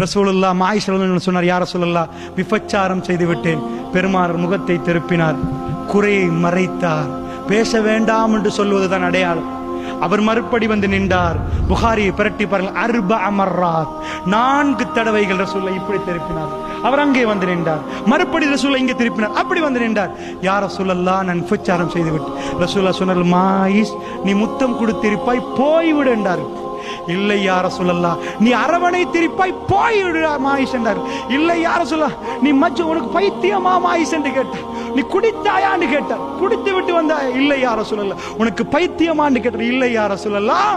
ரசூலுல்லா என்று சொன்னார் யார சொல்லல்லா விபச்சாரம் செய்து விட்டேன் முகத்தை திருப்பினார். குறையை மறைத்தார். பேச வேண்டாம் என்று சொல்வதுதான் அடையாளம். அவர் மறுபடி வந்து நின்றார். புகாரியை பிரட்டி பாருங்கள். அர்ப அமர்ராத். நான்கு தடவைகள் ரசூலை இப்படி திருப்பினார். அவர் அங்கே வந்து நின்றார். மறுபடி ரசூலை இங்கே திருப்பினார். அப்படி வந்து நின்றார். யார் ரசூலல்லா நான் விபச்சாரம் செய்து விட்டு ரசூல்லா சொன்னார் மாயிஸ் நீ முத்தம் கொடுத்திருப்பாய் போய்விடு என்றார். இல்லை யார சொல்லலாம் நீ அரவணை திருப்பாய் போய்விடு மாயிஷ் என்றார் இல்லை யார சொல்ல நீ மச்ச உனக்கு பைத்தியமா மாயிஸ் என்று கேட்டார். நீ குடித்தாயான்னு கேட்டார். குடித்து விட்டு வந்தா இல்லை யார சொல்லல உனக்கு பைத்தியமான்னு கேட்டார். இல்லை யார சொல்லலாம்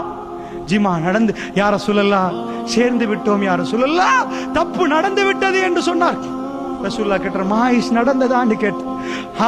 ஜிமா நடந்து யார சொல்லலாம் சேர்ந்து விட்டோம் யார சொல்லலாம் தப்பு நடந்து விட்டது என்று சொன்னார். ரசூல்லா கேட்டார் மாயிஸ் நடந்ததான்னு கேட்டு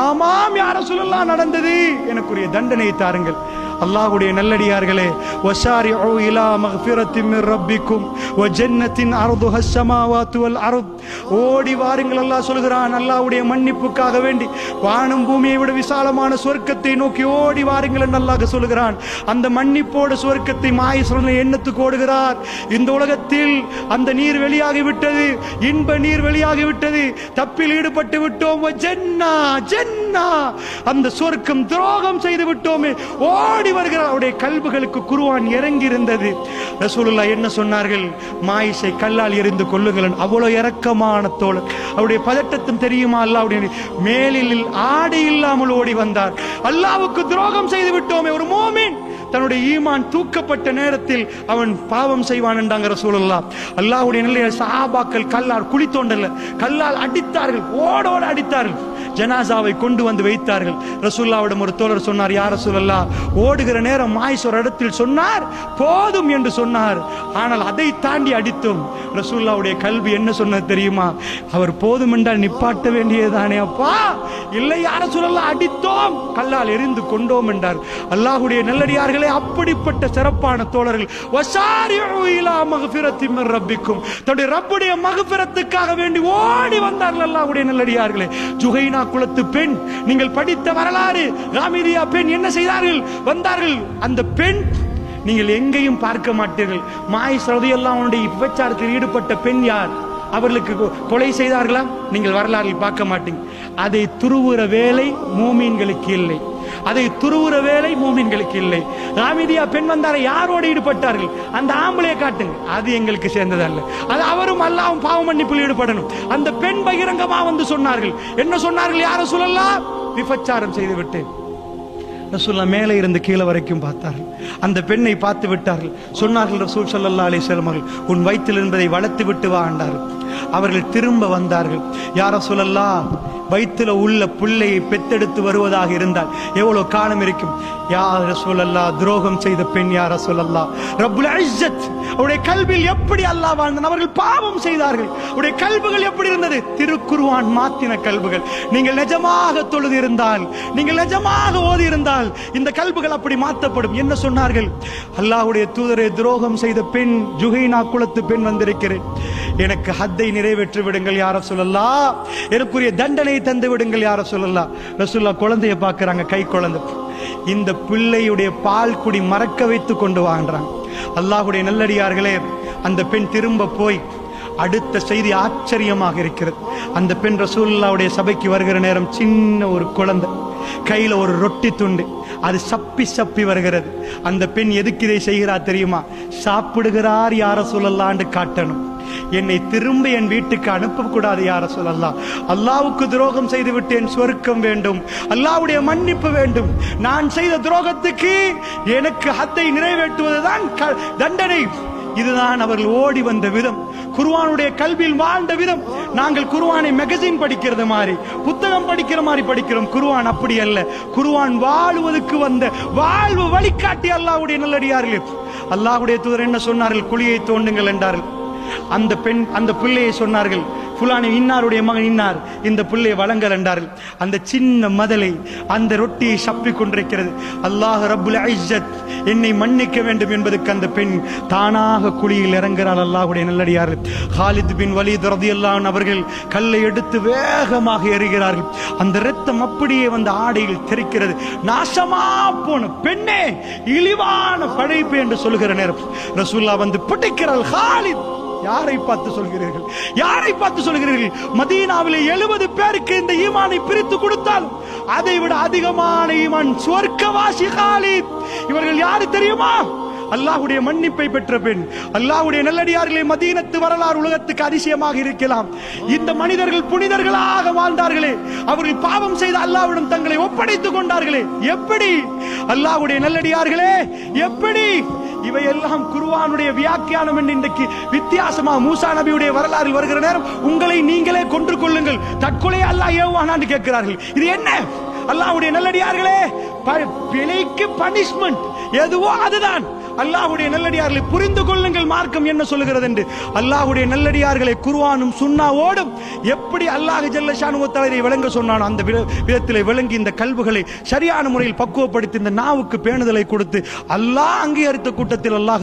ஆமாம் யார சொல்லலாம் நடந்தது. எனக்குரிய தண்டனை தாருங்கள். அல்லாஹுடைய நல்லடியார்களே வசாரிஉ இலா மக்ஃபிரத்தின் மின் ரப்பிக்கும் ஜன்னத்தின் அர்துஹ ஸமாவாத்து அருத் ஓடி வாருங்கள் அல்லாஹ் சொல்கிறான் அல்லாஹ்வுடைய மன்னிப்புக்காக வேண்டி. வானம் பூமியை விட விசாலமான சொர்க்கத்தை நோக்கி ஓடி வாருங்கள் என்று அல்லாஹ் சொல்கிறான் அந்த மன்னிப்போட சொர்க்கத்தை மாய சொல்ல எண்ணத்துக்கு ஓடுகிறார். இந்த உலகத்தில் அந்த நீர் வெளியாகி விட்டது இன்ப நீர் வெளியாகி விட்டது தப்பில் ஈடுபட்டு விட்டோம். ஜென்னா ஜென்னா. அந்த சொர்க்கம் துரோகம் செய்து விட்டோமே. ஓடி வருகிறார். அவருடைய கல்புகளுக்கு குருவான் இறங்கி இருந்தது ரசூலுல்லா என்ன சொன்னார்கள்? மாயிஷை கல்லால் எறிந்து கொள்ளுங்கள் அவ்வளவு இரக்கமான தோழர் அவருடைய பதட்டத்தும் தெரியுமா அல்லாவுடைய மேலில் ஆடை இல்லாமல் ஓடி வந்தார். அல்லாவுக்கு துரோகம் செய்து விட்டோமே ஒரு மோமின். தன்னுடைய ஈமான் தூக்கப்பட்ட நேரத்தில் அவன் பாவம் செய்வான் என்றாங்க ரசூலுல்லா அல்லாஹுடைய நிலைய சஹாபாக்கள் கல்லால் குழி தோண்டல கல்லால் அடித்தார்கள் ஓடோட அடித்தார்கள். ஜனாசாவை கொண்டு வந்து வைத்தார்கள். ரசூல்லாவிடம் ஒரு தோழர் சொன்னார் யார் ரசூலல்லா ஓடுகிற நேரம் மாய்ஸ் ஒரு இடத்தில் சொன்னார் போதும் என்று சொன்னார். ஆனால் அதை தாண்டி அடித்தோம். ரசூல்லாவுடைய கல்வி என்ன சொன்னது தெரியுமா? அவர் போதும் என்றால் நிப்பாட்ட வேண்டியதுதானே அப்பா. இல்லை யார சொல்லலாம் அடித்தோம். கல்லால் எரிந்து கொண்டோம் என்றார். அல்லாஹுடைய நல்லடியார்கள் அப்படிப்பட்ட சிறப்பான தோழர்கள். வசாரிஉ ரப்பிக்கும். தன்னுடைய ரப்புடைய மகபிரத்துக்காக வேண்டி ஓடி வந்தார்கள் அல்லாஹ்வுடைய நல்லடியார்களே. ஜுகைனா குலத்து பெண் நீங்கள் படித்த வரலாறு ராமிரியா பெண் என்ன செய்தார்கள்? வந்தார்கள். அந்த பெண் நீங்கள் எங்கேயும் பார்க்க மாட்டீர்கள். மாய் சரதியெல்லாம் அவனுடைய விபச்சாரத்தில் ஈடுபட்ட பெண் யார்? அவர்களுக்கு கொலை செய்தார்களா? நீங்கள் வரலாறு பார்க்க மாட்டீங்க. அதை துருவுற வேலை மூமீன்களுக்கு இல்லை. அதை துருவுற வேலை மூமின்களுக்கு இல்லை. ராமிதியா பெண் வந்தார யாரோடு ஈடுபட்டார்கள்? அந்த ஆம்பளையை காட்டுங்க அது எங்களுக்கு சேர்ந்ததல்ல. அது அவரும் அல்லாவும் பாவ மன்னிப்பில் ஈடுபடணும். அந்த பெண் பகிரங்கமா வந்து சொன்னார்கள். என்ன சொன்னார்கள்? யார சொல்லலாம் விபச்சாரம் செய்து விட்டேன். ரசூல்லா மேலே இருந்து கீழே வரைக்கும் பார்த்தார்கள். அந்த பெண்ணை பார்த்து விட்டார்கள். சொன்னார்கள் ரசூல் ஸல்லல்லாஹு அலி செல்மர்கள் உன் வயிற்றில் என்பதை வளர்த்து விட்டு வா என்றார்கள். அவர்கள் திரும்ப வந்தார்கள். யார சொல்லல்லா வயிற்றுல உள்ள பிள்ளையை பெத்தெடுத்து வருவதாக இருந்தால் எவ்வளவு காலம் இருக்கும்? யார சொல்லல்லா துரோகம் செய்த பெண் யார சொல்லல்லா ரபுல் இஸ்ஸத் அவருடைய கல்வியில் எப்படி அல்லாஹ் வாழ்ந்தான்? அவர்கள் பாவம் செய்தார்கள். அவருடைய கல்புகள் எப்படி இருந்தது? திருக்குருவான் மாத்தின கல்புகள். நீங்கள் நிஜமாக தொழுது இருந்தால் நீங்கள் நிஜமாக ஓதி இருந்தால் இந்த கல்புகள் அப்படி மாற்றப்படும். என்ன சொன்னார்கள்? அல்லாஹுடைய தூதரை துரோகம் செய்த பெண் ஜுகைனா குலத்து பெண் வந்திருக்கிறேன். எனக்கு ஹத்தை நிறைவேற்றி விடுங்கள் யார சொல்லல்லா எனக்குரிய தண்டனை தந்து விடுங்கள் யார சொல்லலாம் ரசுல்லா குழந்தைய பார்க்குறாங்க கை குழந்தை. இந்த பிள்ளையுடைய பால் குடி மறக்க வைத்து கொண்டு வாங்குறாங்க அல்லாஹுடைய நல்லடியார்களே அந்த பெண் திரும்ப போய் அடுத்த செய்தி ஆச்சரியமாக இருக்கிறது. அந்த பெண் ரசூல்லாவுடைய சபைக்கு வருகிற நேரம் சின்ன ஒரு குழந்தை. கையில ஒரு ரொட்டி துண்டு. அது சப்பி சப்பி வருகிறது. அந்த பெண் எதுக்கு இதை செய்கிறார் தெரியுமா? சாப்பிடுகிறார் யார சொல்லலான்னு காட்டணும். என்னை திரும்ப என் வீட்டுக்கு அனுப்பக்கூடாது யார சொல்லலாம் அல்லாவுக்கு துரோகம் செய்து விட்டேன் சொருக்கம் வேண்டும். அல்லாவுடைய மன்னிப்பு வேண்டும். நான் செய்த துரோகத்துக்கு எனக்கு ஹத்தை நிறைவேற்றுவதுதான் க- தண்டனை. இதுதான் அவர்கள் ஓடி வந்த விதம். குருவானுடைய கல்வியில் வாழ்ந்த விதம். நாங்கள் குருவானை மேகசின் படிக்கிறது மாதிரி புத்தகம் படிக்கிற மாதிரி படிக்கிறோம். குருவான் அப்படி அல்ல. குருவான் வாழுவதற்கு வந்த வாழ்வு வழிகாட்டி அல்லாவுடைய நல்லடியார்களே. அல்லாவுடைய தூதர் என்ன சொன்னார்கள்? குழியை தோண்டுங்கள் என்றார்கள். அந்த பெண் அந்த பிள்ளையை சொன்னார்கள் புலானி இன்னாருடைய மகன் இன்னார். இந்த பிள்ளையை வழங்கல் என்றார்கள். அந்த சின்ன மதலை அந்த ரொட்டியை சப்பிக் கொண்டிருக்கிறது. அல்லாஹ் ரப்புல் ஐஜத் என்னை மன்னிக்க வேண்டும் என்பதற்கு அந்த பெண் தானாக குழியில் இறங்குகிறாள் அல்லாஹுடைய நல்லடியார்கள். ஹாலித் பின் வலீத் ரதியல்லான் அவர்கள் கல்லை எடுத்து வேகமாக எறிகிறார்கள். அந்த ரத்தம் அப்படியே வந்து ஆடையில் தெரிக்கிறது. நாசமா போன பெண்ணே இழிவான படைப்பு என்று சொல்லுகிற நேரம். ரசூல்லா வந்து பிடிக்கிறாள். ஹாலித் யாரை பார்த்து சொல்கிறீர்கள்? யாரை பார்த்து சொல்கிறீர்கள்? மதீனாவிலே எழுபது பேருக்கு இந்த ஈமானை பிரித்து கொடுத்தால் அதை விட அதிகமான ஈமான் சொர்க்கவாசி காலித் இவர்கள் யாரு தெரியுமா? அல்லாஹ்வுடைய மன்னிப்பை பெற்ற பெண். அல்லாஹ்வுடைய நல்லடியார்களே மதீனத்து வரலாறு உலகத்துக்கு அதிசயமாக இருக்கலாம். இந்த மனிதர்கள் புனிதர்களாக வாழ்ந்தார்களே. அவர்கள் பாவம் செய்த அல்லாஹ்விடம் தங்களை ஒப்படைத்துக் கொண்டார்களே. எப்படி? அல்லாஹ்வுடைய நல்லடியார்களே எப்படி? இவையெல்லாம் குருவானுடைய வியாக்கியானம் என்று இன்றைக்கு வித்தியாசமா மூசா நபியுடைய வரலாறு வருகிற நேரம் உங்களை நீங்களே கொன்று கொள்ளுங்கள். தற்கொலை அல்லாஹ் ஏவானான்னு கேட்கிறார்கள். இது என்ன? அல்லாவுடைய நல்லடியார்களே ப- பிழைக்கு பனிஷ்மெண்ட் எதுவோ அதுதான். அல்லாஹுடைய நல்லடியார்களை புரிந்து கொள்ளுங்கள் மார்க்கம் என்ன சொல்லுகிறது என்று. அல்லாஹ்வுடைய நல்லடியார்களை குருவானும் சுன்னாவோடும் எப்படி அல்லாஹ் ஜல்ல ஷானுவத்தாரை விளங்க சொன்னானோ அந்த வித- விளங்கி இந்த கல்வுகளை சரியான முறையில் பக்குவப்படுத்தி இந்த நாவுக்கு பேணுதலை கொடுத்து அல்லாஹ் அங்கீகரித்த கூட்டத்தில் அல்லாஹ்